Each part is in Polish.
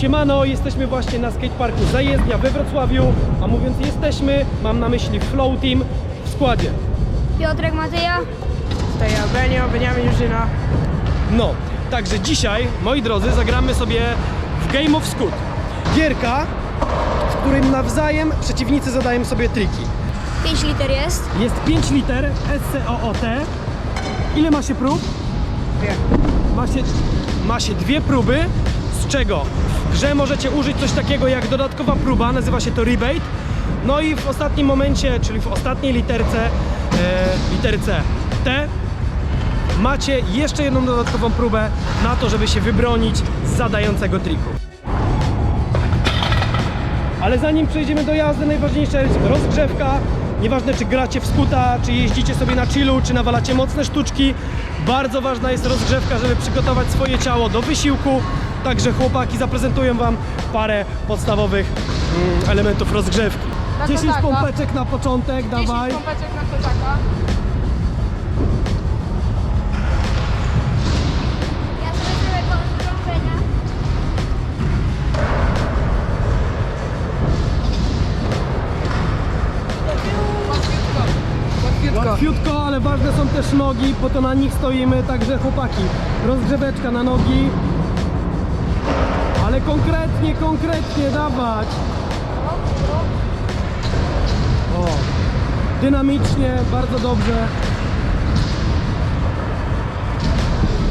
Siemano, jesteśmy właśnie na skateparku Zajezdnia we Wrocławiu, a mówiąc jesteśmy, mam na myśli Flow Team w składzie. Piotrek Mateja. To ja, Benio, Beniamin Jużyna. No, także dzisiaj, moi drodzy, zagramy sobie w Game of Scoot. Gierka, w którym nawzajem przeciwnicy zadają sobie triki. 5 liter jest. Jest 5 liter SCOOT. Ile ma się prób? Dwie. Ma się, ma się dwie próby, z czego w grze możecie użyć coś takiego jak dodatkowa próba, nazywa się to rebate. No i w ostatnim momencie, czyli w ostatniej literce, e, literce T, macie jeszcze jedną dodatkową próbę na to, żeby się wybronić z zadającego triku. Ale zanim przejdziemy do jazdy, najważniejsza jest rozgrzewka. Nieważne czy gracie w skuta, czy jeździcie sobie na chillu, czy nawalacie mocne sztuczki. Bardzo ważna jest rozgrzewka, żeby przygotować swoje ciało do wysiłku. Także chłopaki zaprezentują Wam parę podstawowych mm, elementów rozgrzewki. Na 10 kozaka. pompeczek na początek, dawaj. 10 pompeczek na kozaka. Ja sobie zrobię krążenia. Łatwiutko. Łatwiutko. Łatwiutko, ale ważne są też nogi, po to na nich stoimy, także chłopaki, rozgrzeweczka na nogi. Ale konkretnie, konkretnie dawać. O, dynamicznie, bardzo dobrze.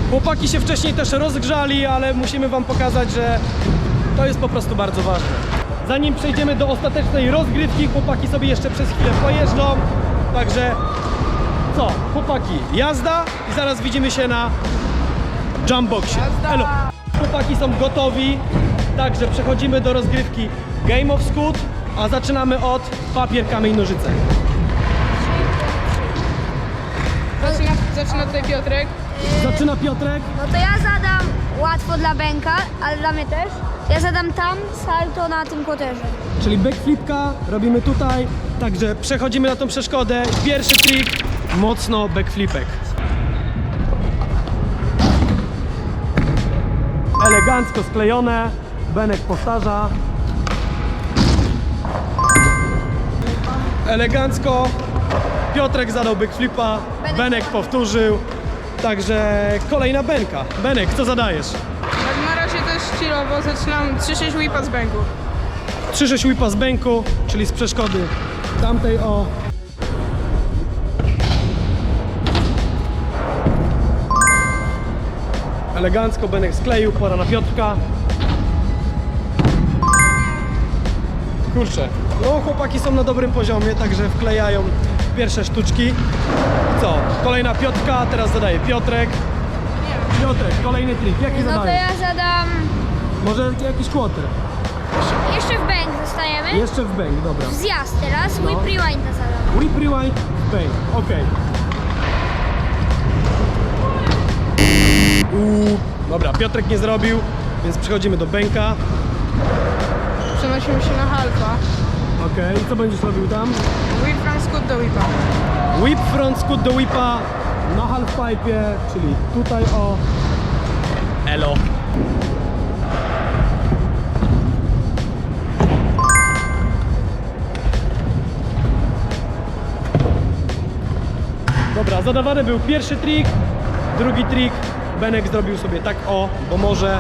Chłopaki się wcześniej też rozgrzali, ale musimy Wam pokazać, że to jest po prostu bardzo ważne. Zanim przejdziemy do ostatecznej rozgrywki, chłopaki sobie jeszcze przez chwilę pojeżdżą. Także co, chłopaki, jazda i zaraz widzimy się na jumpboxie. Jazda! Elo. Chłopaki są gotowi, także przechodzimy do rozgrywki Game of Scoot, a zaczynamy od papier, kamień, nożyce. Zaczyna, zaczyna tutaj Piotrek. Zaczyna Piotrek. No to ja zadam łatwo dla Benka, ale dla mnie też. Ja zadam tam salto na tym koterze. Czyli backflipka robimy tutaj, także przechodzimy na tą przeszkodę. Pierwszy trik, mocno backflipek. Elegancko sklejone, Benek powtarza. Elegancko, Piotrek zadał backflipa, Benek Benek powtórzył. Także kolejna Benka. Benek, co zadajesz? Tak na razie też chillowo zaczynam 3-6 whipa z bęku. 3-6 whipa z bęku, czyli z przeszkody tamtej o. Elegancko Benek skleił, pora na Piotrka. Kurczę, no chłopaki są na dobrym poziomie, także wklejają pierwsze sztuczki. Co? Kolejna Piotrka, teraz zadaje Piotrek. Piotrek, kolejny trik, jaki No to ja zadam... Może jakiś quarter? Jeszcze w bęk zostajemy. Jeszcze w bęk, dobra. Zjazd teraz, No. whip rewinda zadam. Whip rewind, bang. Okej. Uuu, dobra, Piotrek nie zrobił, więc przechodzimy do bęka. Przenosimy się na halfa. Okej, co będziesz robił tam? Whip from scoot do whipa. Whip front scoot do whipa na halfpipe, czyli tutaj o. Elo. Dobra, zadawany był pierwszy trik, drugi trik. Benek zrobił sobie tak o, bo może.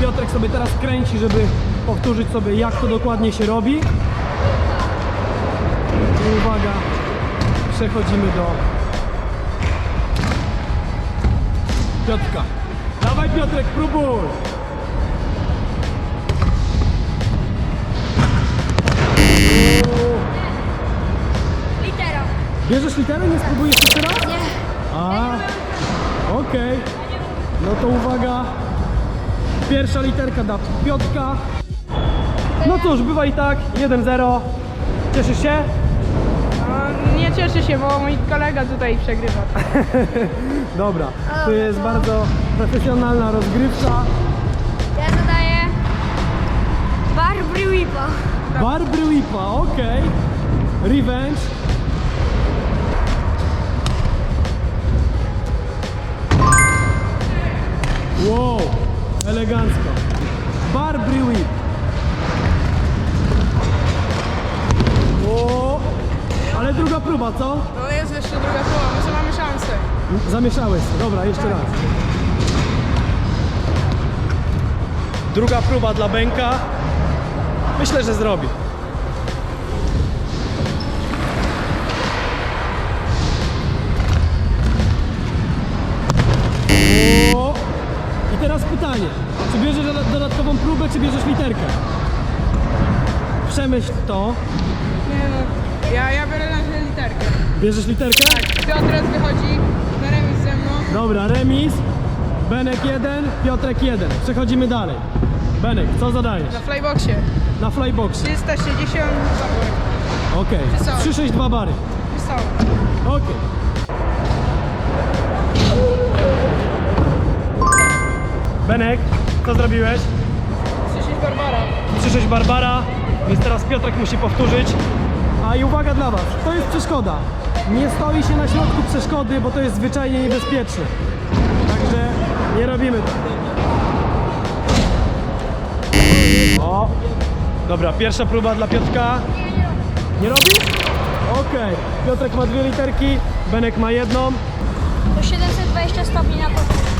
Piotrek sobie teraz kręci, żeby powtórzyć sobie jak to dokładnie się robi. I uwaga, przechodzimy do Piotrka. Dawaj Piotrek, próbuj! Litera. Bierzesz literę, nie spróbujesz jeszcze raz? A, okej. No to uwaga. Pierwsza literka dla Piotrka. No cóż, bywa i tak. 1-0. Cieszysz się? No, nie cieszę się, bo mój kolega tutaj przegrywa. Dobra. To jest bardzo profesjonalna rozgrywka. Ja zadaję Barbry Whipa. Barbry Whipa, okej. Revenge. Wow. Elegancko. Barbry whip. O, ale druga próba, co? No jest jeszcze druga próba, może mamy szansę. Zamieszałeś. Dobra, jeszcze raz. Druga próba dla Benka. Myślę, że zrobi. I teraz pytanie. Czy bierzesz doda- dodatkową próbę, czy bierzesz literkę? Przemyśl to. Nie no, ja, ja biorę na razie literkę. Bierzesz literkę? Tak, Piotrek wychodzi na remis ze mną. Dobra, remis. Benek 1, Piotrek 1. Przechodzimy dalej. Benek, co zadajesz? Na flyboxie. Na flyboxie. 360 zabój. Okej. Wysoko. 362 bary. Wysoko. Okej. Benek, co zrobiłeś? 36 Barbara. 3-6 Barbara, więc teraz Piotrek musi powtórzyć. A i uwaga dla Was, to jest przeszkoda. Nie stoi się na środku przeszkody, bo to jest zwyczajnie niebezpieczne. Także nie robimy tego. O! Dobra, pierwsza próba dla Piotrka. Nie robi? Okej. Piotrek ma dwie literki, Benek ma jedną. To 720 stopni na początku.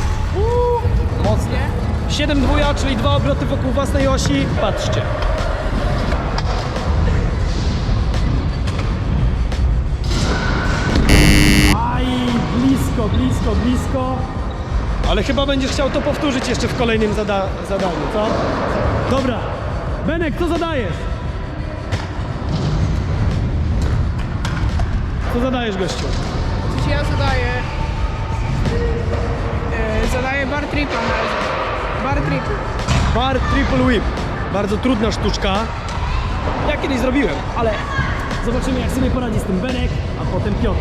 Mocnie. 7 dwuja, czyli dwa obroty wokół własnej osi. Patrzcie. Aj, blisko, blisko, blisko. Ale chyba będziesz chciał to powtórzyć jeszcze w kolejnym zada zadaniu, co? Dobra. Benek, co zadajesz? Co zadajesz, gościu? Coś ja. Bar Triple Whip. Bardzo trudna sztuczka. Ja kiedyś zrobiłem, ale zobaczymy jak sobie poradzi z tym Benek, a potem Piotr.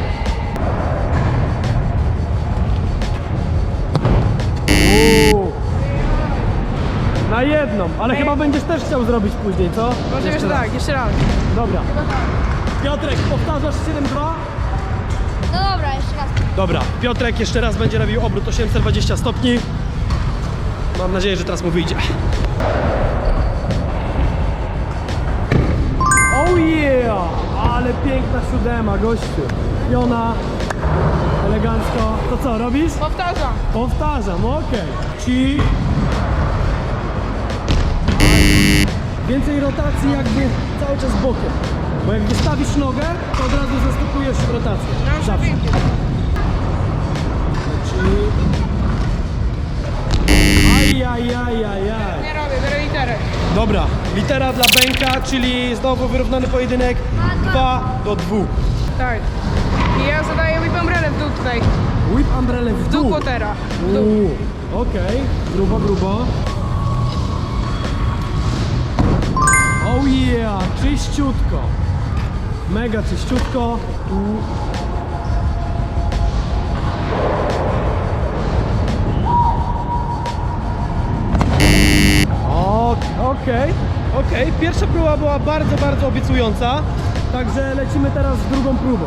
Uuu. Na jedną, ale chyba będziesz też chciał zrobić później, co? Może jeszcze raz. tak, jeszcze raz. Dobra. Piotrek, powtarzasz 7-2? No dobra, jeszcze raz. Dobra, Piotrek jeszcze raz będzie robił obrót 820 stopni. Mam nadzieję, że teraz mu wyjdzie. Oh yeah! Ale piękna siódema, gościu. Piona, elegancko. To co, robisz? Powtarzam. Powtarzam, okej. Ci. Więcej rotacji jakby cały czas bokiem. Bo jak wystawisz nogę, to od razu zastępujesz rotację. No Zawsze. pięknie. Aj, aj, aj, aj, aj. Nie robię, biorę literę. Dobra, litera dla Benka, czyli znowu wyrównany pojedynek 2 do 2. Tak. I ja zadaję whip umbrella w dół tutaj. Whip umbrella w W dół kotera. W dół. Uuu, Okej, grubo, grubo. Oh yeah, czyściutko. Mega czyściutko. Tu. Okej, okej. Pierwsza próba była bardzo, bardzo obiecująca. Także lecimy teraz z drugą próbą.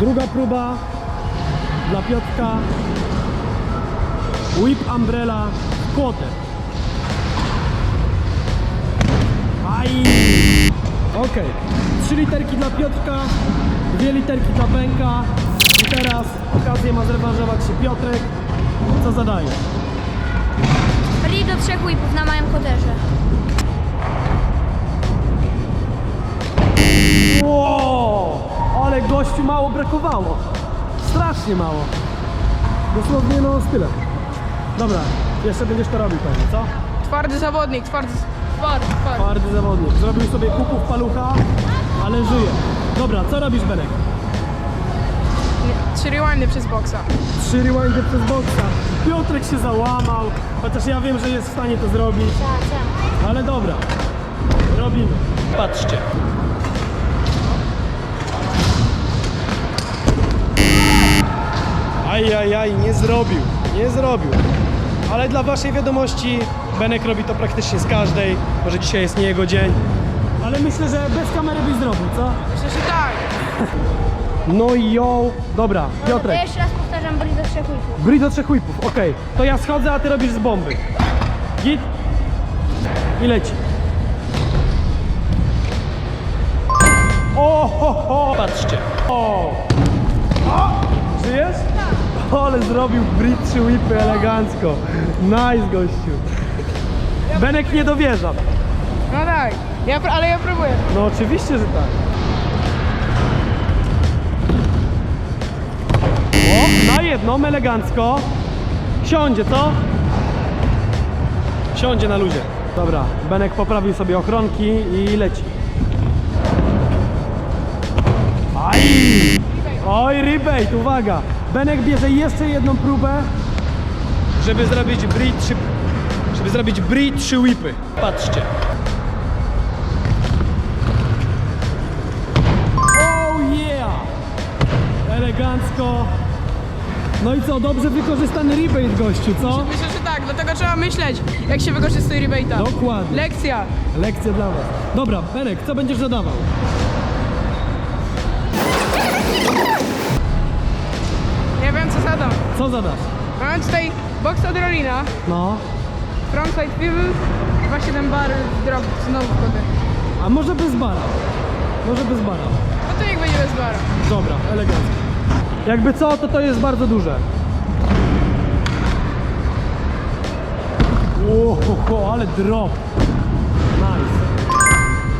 Druga próba dla Piotrka. Whip Umbrella kłotę. Aj! Okej. Trzy literki dla Piotrka, dwie literki dla Benka. I teraz okazję ma zrewanżować się Piotrek. Co zadaje? Free do trzech whipów na małym koterze. Wow! Ale gościu mało brakowało. Strasznie mało. Dosłownie no z tyle. Dobra, jeszcze będziesz to robił pewnie, co? Twardy zawodnik, twardy. Twardy, twardy. Twardy zawodnik. Zrobił sobie kuków palucha, ale żyje. Dobra, co robisz Benek? Trzy rewindy przez boksa. Trzy rewindy przez boksa. Piotrek się załamał, chociaż ja wiem, że jest w stanie to zrobić. Ale dobra, robimy. Patrzcie. Ajajaj, nie zrobił, nie zrobił. Ale dla waszej wiadomości, Benek robi to praktycznie z każdej. Może dzisiaj jest nie jego dzień. Ale myślę, że bez kamery byś zrobił, co? Myślę, że tak. No i ją. Dobra, Piotrek. jeszcze raz bridge do trzech whipów. Bri do trzech whipów, okej. To ja schodzę, a ty robisz z bomby. Git. I leci. O, ho, ho. Patrzcie. O. o. Żyjesz? Tak. Ale zrobił Bri trzy whipy elegancko. Nice, gościu. Benek nie dowierza. No tak, ja, pr- ale ja próbuję. No oczywiście, że tak. Na jedną elegancko. Siądzie, co? Siądzie na luzie. Dobra, Benek poprawił sobie ochronki i leci. Aj! Oj, rebate, uwaga! Benek bierze jeszcze jedną próbę, żeby zrobić bri 3, żeby zrobić bri 3 whipy. Patrzcie. Oh yeah! Elegancko. No i co, dobrze wykorzystany rebate gościu, co? Myślę, że tak, dlatego trzeba myśleć, jak się wykorzystuje rebate'a. Dokładnie. Lekcja. Lekcja dla was. Dobra, Benek, co będziesz dodawał? Ja wiem co zadam. Co zadasz? Mamy tutaj box adrenalina, No. frontside pivot, 2,7 bar drop znowu wchodzę. A może bez bara? Może bez bara. No to niech będzie bez bara. Dobra, elegancko. Jakby co, to to jest bardzo duże. Oho, ale drop. Nice.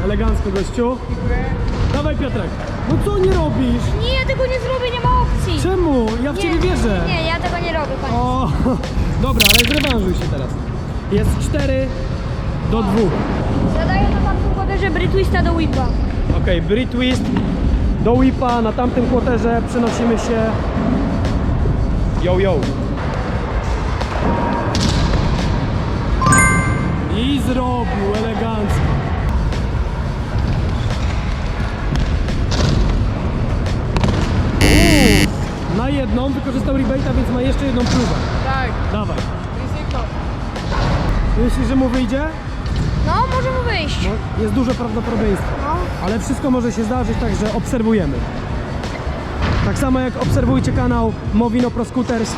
Elegancko, gościu. Dziękuję. Dawaj, Piotrek. No co nie robisz? Nie, ja tego nie zrobię, nie ma opcji. Czemu? Ja w ciebie wierzę. Nie, ja tego nie robię, koniec. O, dobra, ale zrewanżuj się teraz. Jest 4 do 2. Zadaję na tamtym koderze bridge twista do whipa. Ok, bri twist do whipa, na tamtym kłoterze przenosimy się. Yo, yo. I zrobił elegancko. Uuu, Na jedną wykorzystał rebate'a, więc ma jeszcze jedną próbę. Tak, Dawaj. ryzyko. Myślisz, że mu wyjdzie? No, może mu wyjść. No, jest duże prawdopodobieństwo. Ale wszystko może się zdarzyć, także obserwujemy. Tak samo jak obserwujcie kanał Movino Pro Scooters,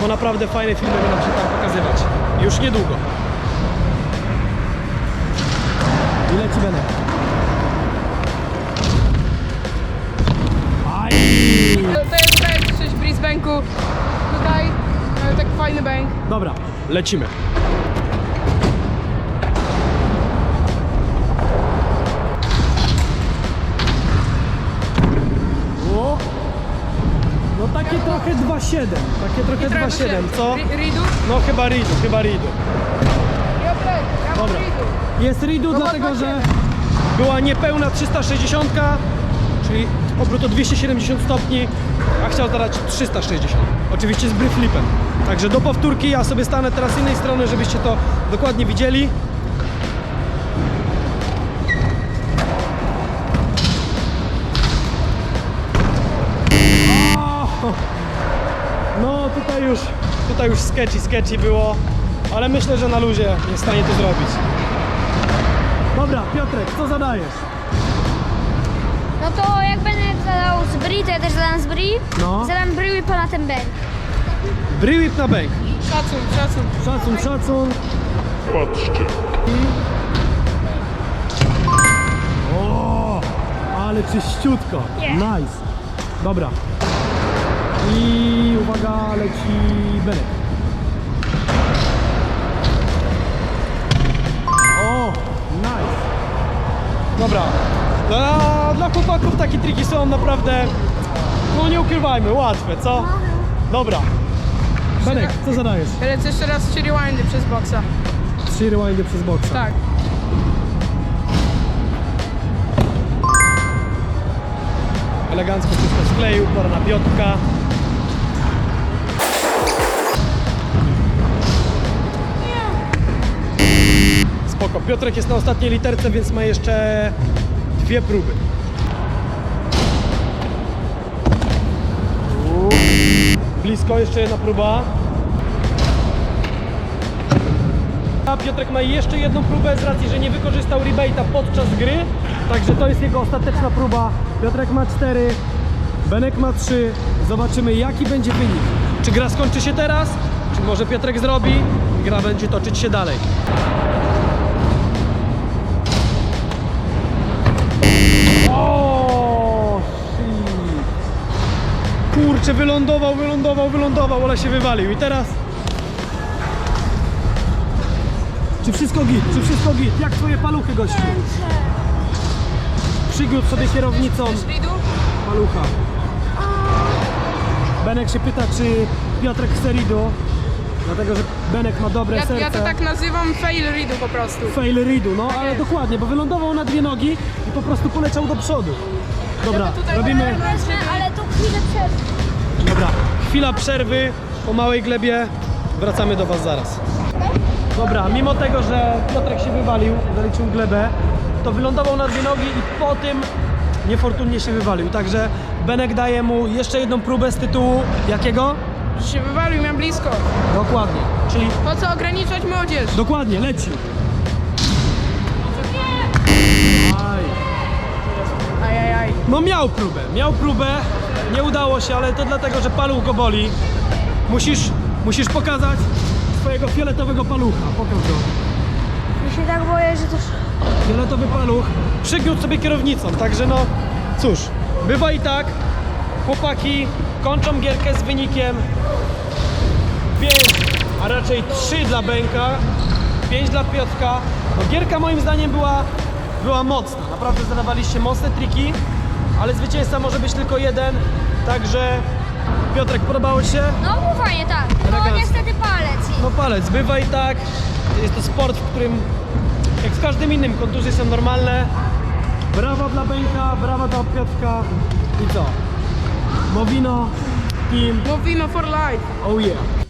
bo naprawdę fajne filmy będą się tam pokazywać. Już niedługo. I leci. Aj! To, jest tak, Brisbane'ku. Tutaj mamy taki fajny bank. Dobra, lecimy. 2,7. Takie trochę 2,7, co? Ri- Ridu? No chyba Ridu, chyba Ridu. Dobra. Jest Ridu No dlatego, że 2,7. była niepełna 360, czyli obrót o 270 stopni, a chciał zadać 360. Oczywiście z brieflipem. Także do powtórki ja sobie stanę teraz z innej strony, żebyście to dokładnie widzieli. Tutaj już, tutaj już sketchy, sketchy było, ale myślę, że na luzie jest w stanie to zrobić. Dobra, Piotrek, co zadajesz? No to jak będę zadał z bri, to ja też zadam z bri. No. Zadam bri whipa na ten bank. Bry whip na bank. Szacun, szacun. Szacun, szacun. Patrzcie. O, ale czyściutko. Nice. Dobra. I uwaga, leci Benek. O, nice. Dobra. Dla, dla chłopaków takie triki są naprawdę, no nie ukrywajmy, łatwe, co? Dobra. Benek, co zadajesz? Lecę jeszcze raz trzy rewindy przez boxa. Trzy rewindy przez boxa. Tak. Elegancko wszystko skleił, pora na Piotrka. Spoko. Piotrek jest na ostatniej literce, więc ma jeszcze dwie próby. Blisko, jeszcze jedna próba. A Piotrek ma jeszcze jedną próbę z racji, że nie wykorzystał rebate'a podczas gry. Także to jest jego ostateczna próba. Piotrek ma cztery, Benek ma 3. Zobaczymy jaki będzie wynik. Czy gra skończy się teraz? Czy może Piotrek zrobi? Gra będzie toczyć się dalej. O, shit. Kurczę, wylądował, wylądował, wylądował, ale się wywalił. I teraz... Czy wszystko git? Czy wszystko git? Jak twoje paluchy, gościu? Przygód sobie kierownicą palucha. Benek się pyta, czy Piotrek chce ridu, dlatego że Benek ma dobre Ja, serce. ja to tak nazywam fail Ridu po prostu. Fail ridu, no ale jest. dokładnie, bo wylądował na dwie nogi i po prostu poleciał do przodu. Dobra, robimy... Wezmę, ale to chwilę przed. Dobra, chwila przerwy po małej glebie. Wracamy do Was zaraz. Dobra, mimo tego, że Piotrek się wywalił, zaliczył glebę, to wylądował na dwie nogi i po tym niefortunnie się wywalił. Także Benek daje mu jeszcze jedną próbę z tytułu jakiego? Się wywalił, miałem blisko. Dokładnie, czyli Po co ograniczać młodzież? dokładnie, leci. Aj. Ajajaj. No miał próbę, miał próbę, nie udało się, ale to dlatego, że paluch go boli. Musisz, musisz pokazać swojego fioletowego palucha, pokaż go. Ja się tak boję, że to... Fioletowy paluch przygniótł sobie kierownicą, także no cóż, bywa i tak. Chłopaki kończą gierkę z wynikiem 5, a raczej 3 dla Bęka, 5 dla Piotrka. No gierka moim zdaniem była, była mocna, naprawdę zadawaliście mocne triki, ale zwycięzca może być tylko jeden, także Piotrek podobało Ci się? No było fajnie, tak. No Elegancko. niestety palec. No palec, bywa i tak. Jest to sport, w którym jak w każdym innym kontuzje są normalne. Brawa dla Bęka, brawa dla Piotrka i co? Mowino, team, Movino for life. oh yeah.